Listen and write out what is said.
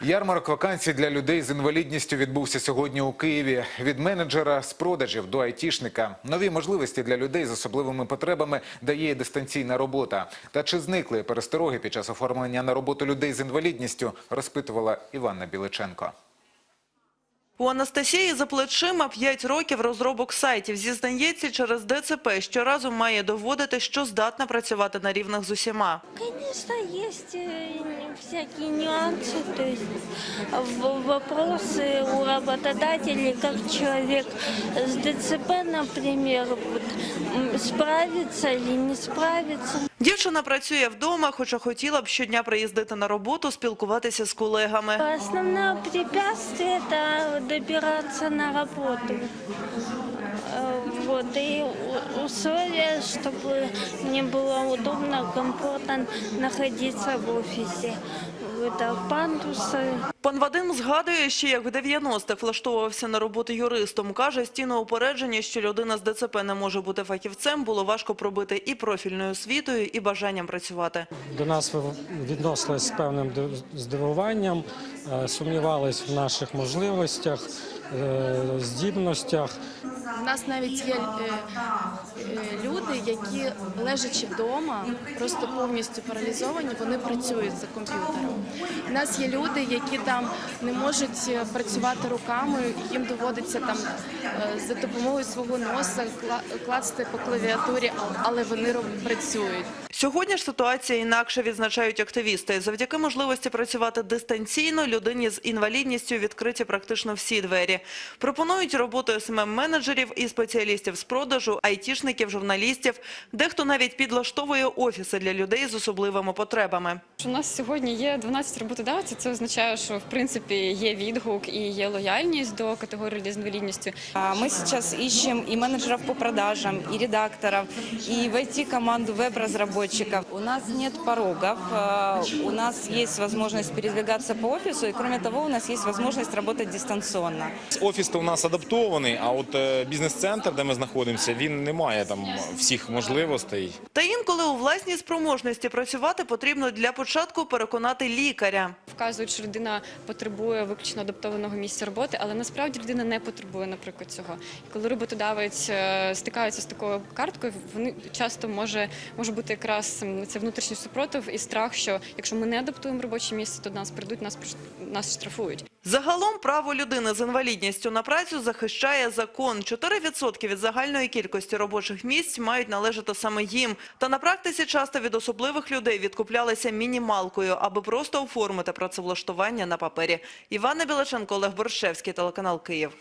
Ярмарок вакансій для людей з інвалідністю відбувся сьогодні у Києві. Від менеджера з продажів до айтішника. Нові можливості для людей з особливими потребами дає дистанційна робота. Та чи зникли перестороги під час оформлення на роботу людей з інвалідністю, розпитувала Іванна Біличенко. У Анастасії за плечима 5 років розробок сайтів. Зізнається, через ДЦП щоразу має доводити, що здатна працювати на рівних з усіма. Конечно, есть э, всякие нюансы, то есть в- вопросы у работодателей, как человек с ДЦП, например, вот, м, справится или не справится. Дівчина працює вдома, хоча хотіла б щодня приїздити на роботу, спілкуватися з колегами. Основное препятствие – это добираться на работу. Э, Вот, и у- условия, чтобы мне было удобно, комфортно находиться в офисе. Это пандусы, Пан Вадим згадує, ще як в 90-х влаштовувався на роботу юристом. Каже, стіну упередження, що людина з ДЦП не може бути фахівцем, було важко пробити і профільною освітою, і бажанням працювати. До нас відносились з певним здивуванням, е, сумнівались в наших можливостях, е, здібностях. У нас навіть є е, люди, які лежачи вдома, просто повністю паралізовані, вони працюють за комп'ютером. У нас є люди, які там не можуть е, працювати руками, їм доводиться там е, за допомогою свого носа кла- клацати по клавіатурі, але вони працюють. Сьогодні ж ситуація інакше відзначають активісти. Завдяки можливості працювати дистанційно, людині з інвалідністю відкриті практично всі двері. Пропонують роботу СММ-менеджерів і спеціалістів з продажу, айтішників, журналістів. Дехто навіть підлаштовує офіси для людей з особливими потребами. У нас сьогодні є 12 роботодавців. Це означає, що в принципі є відгук і є лояльність до категорії людей з інвалідністю. А Мы сейчас ищем и менеджеров по продажам, и редакторов, и в IT-команду веб-разработчиков. У нас нет порогов, у нас есть возможность передвигаться по офису, и кроме того, у нас есть возможность работать дистанционно. Офіс то у нас адаптований, а от е, бізнес-центр, де ми знаходимося, він не має там всіх можливостей. Та інколи у власній спроможності працювати потрібно для початку переконати лікаря. Вказують, що людина потребує виключно адаптованого місця роботи, але насправді людина не потребує, наприклад, цього. І коли роботодавець е, стикається з такою карткою, вони часто може може бути якраз це внутрішній супротив і страх, що якщо ми не адаптуємо робоче місце, то до нас прийдуть, нас нас штрафують. Загалом право людини з інвалідністю на працю захищає закон. 4% від загальної кількості робочих місць мають належати саме їм. Та на практиці часто від особливих людей відкуплялися мінімалкою, аби просто оформити працевлаштування на папері. Івана Білаченко, Олег Борщевський, телеканал Київ.